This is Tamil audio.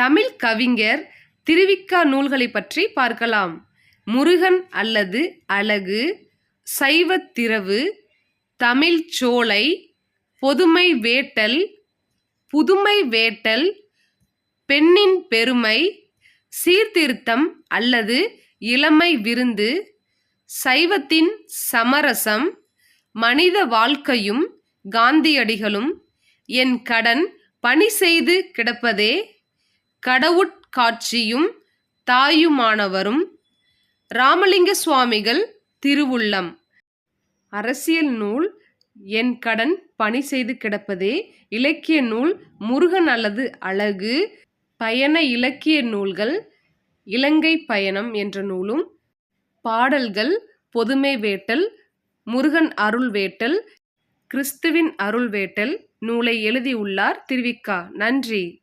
தமிழ் கவிஞர் திருவிக்கா நூல்களை பற்றி பார்க்கலாம். முருகன் அல்லது அழகு சைவத்திரவு தமிழ் சோலை பொதுமை வேட்டல் புதுமை வேட்டல் பெண்ணின் பெருமை சீர்திருத்தம் அல்லது இளமை விருந்து சைவத்தின் சமரசம் மனித வாழ்க்கையும் காந்தியடிகளும் என் கடன் பணி செய்து கிடப்பதே கடவுட்காட்சியும் தாயுமானவரும் ராமலிங்க சுவாமிகள் திருவுள்ளம். அரசியல் நூல் என் கடன் பணி செய்து கிடப்பதே. இலக்கிய நூல் முருகன் அல்லது அழகு. பயண இலக்கிய நூல்கள் இலங்கை பயணம் என்ற நூலும். பாடல்கள் பொதுமை வேட்டல். முருகன் அருள் வேட்டல். கிறிஸ்துவின் அருள் வேட்டல். நூலை எழுதியுள்ளார் திருவிக்கா. நன்றி.